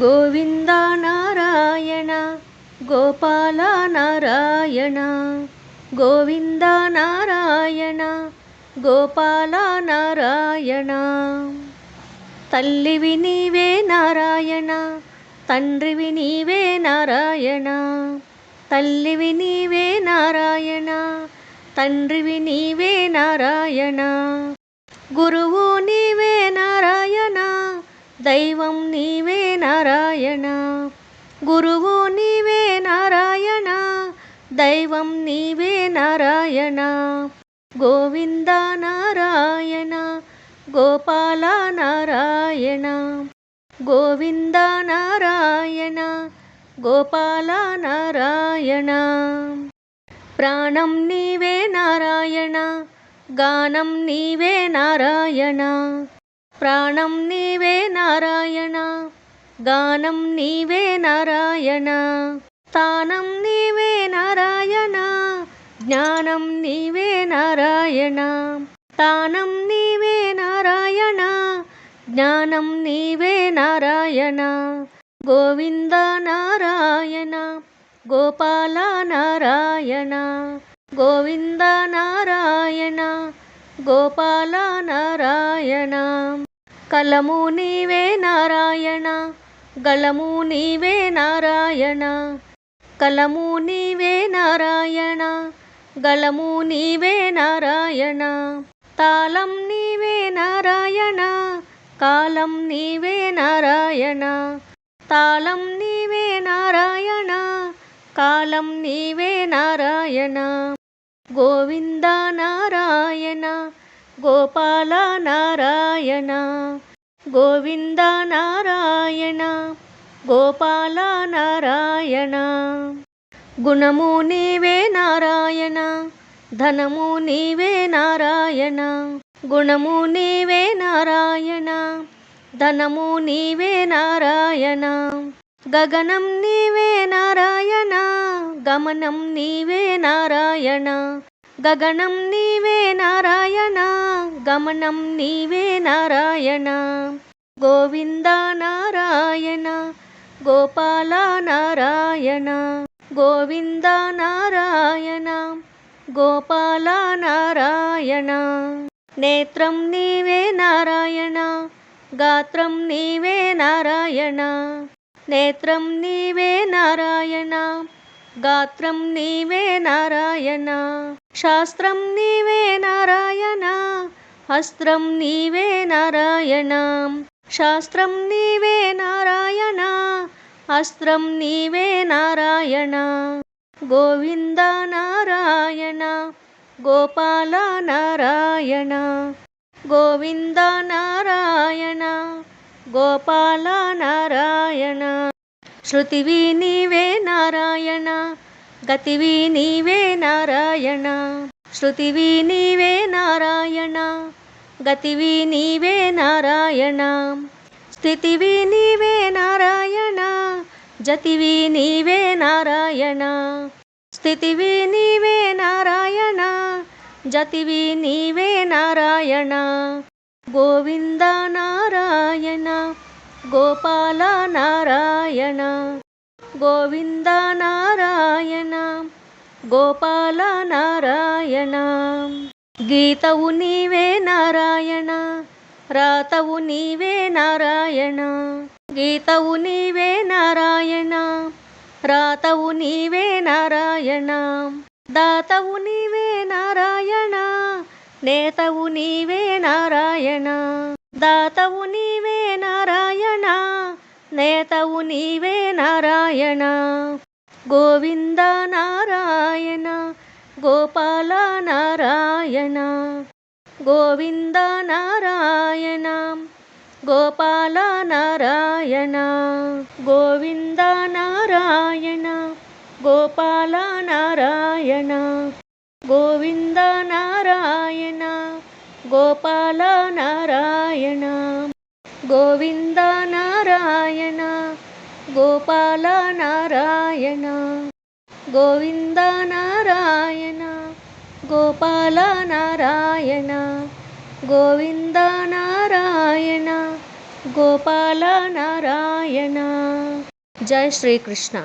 గోవింద నారాయణ గోపాల నారాయణ గోవింద నారాయణ గోపాల నారాయణ. తల్లివి నీవే నారాయణ తండ్రివి నీవే నారాయణ తల్లివి నీవే నారాయణ తండ్రివి నీవే నారాయణ. గురువు నీవే నారాయణ. దైవం నీవే నారాయణ. గురువు నీవే నారాయణ. దైవం నీవే నారాయణ. గోవింద నారాయణ. గోపాల నారాయణ. గోవింద నారాయణ. గోపాల నారాయణ. ప్రాణం నీవే నారాయణ. గానం నీవే నారాయణ. ప్రాణం నీవే నారాయణ గానం నీవే నారాయణ స్థానం నీవే నారాయణ జ్ఞానం నీవే నారాయణ స్థానం నీవే నారాయణ జ్ఞానం నీవే నారాయణ గోవింద నారాయణ గోపాల నారాయణ గోవింద నారాయణ గోపాల నారాయణ. కలము నీవే నారాయణ గలము నీవే నారాయణ. కలము నీవే నారాయణ గలము నీవే నారాయణ. తాళం నీవే నారాయణ కాలం నీవే నారాయణ. తాళం నీవే నారాయణ కాలం నీవే నారాయణ. గోవింద నారాయణ గోపాల నారాయణ గోవింద నారాయణ గోపాల నారాయణ గుణము నీవే నారాయణ ధనము నీవే నారాయణ. గుణము నీవే నారాయణ ధనము నీవే నారాయణ. గగనం నీవే నారాయణ గమనం నీవే నారాయణ. గగనం నీవే నారాయణ గమనం నీవే నారాయణ. గోవింద నారాయణ గోపాల నారాయణ. గోవింద నారాయణ గోపాల నారాయణ. నేత్రం నీవే నారాయణ గాత్రం నీవే నారాయణ. నేత్రం నీవే నారాయణ గాత్రం నీవే నారాయణ. శాస్త్రం నీవే నారాయణ అస్త్రం నీవే నారాయణ. శాస్త్రం నీవే నారాయణ అస్త్రం నీవే నారాయణ. గోవింద నారాయణ గోపాల నారాయణ. గోవింద నారాయణ గోపాల నారాయణ. శృతివి నీవే నారాయణ గతివి నీవే నారాయణ శృతివి నీవే నారాయణ గతివి నీవే నారాయణ స్థితివి నీవే నారాయణ జతివి నీవే నారాయణ స్థితివి నీవే నారాయణ జతివి నీవే నారాయణ గోవింద నారాయణ గోపాల నారాయణ. గోవింద నారాయణ గోపాల నారాయణ. గీతవు నీవే నారాయణ రాతవు నీవే నారాయణ. గీతవు నీవే నారాయణ రాతవు నీవే నారాయణ. దాతవు నీవే నారాయణ నేతవు నీవే నారాయణ. దాతవు నీవే నారాయణ నేతవు నీవే నారాయణ. గోవింద నారాయణ. గోపాల నారాయణ. గోవింద నారాయణ. గోపాల నారాయణ. గోవింద నారాయణ. గోపాల నారాయణ. గోవింద నారాయణ. గోపాల నారాయణ. గోవింద నారాయణ. గోపాల నారాయణ గోవింద నారాయణ గోపాల నారాయణ గోవింద నారాయణ గోపాల నారాయణ జై శ్రీకృష్ణ.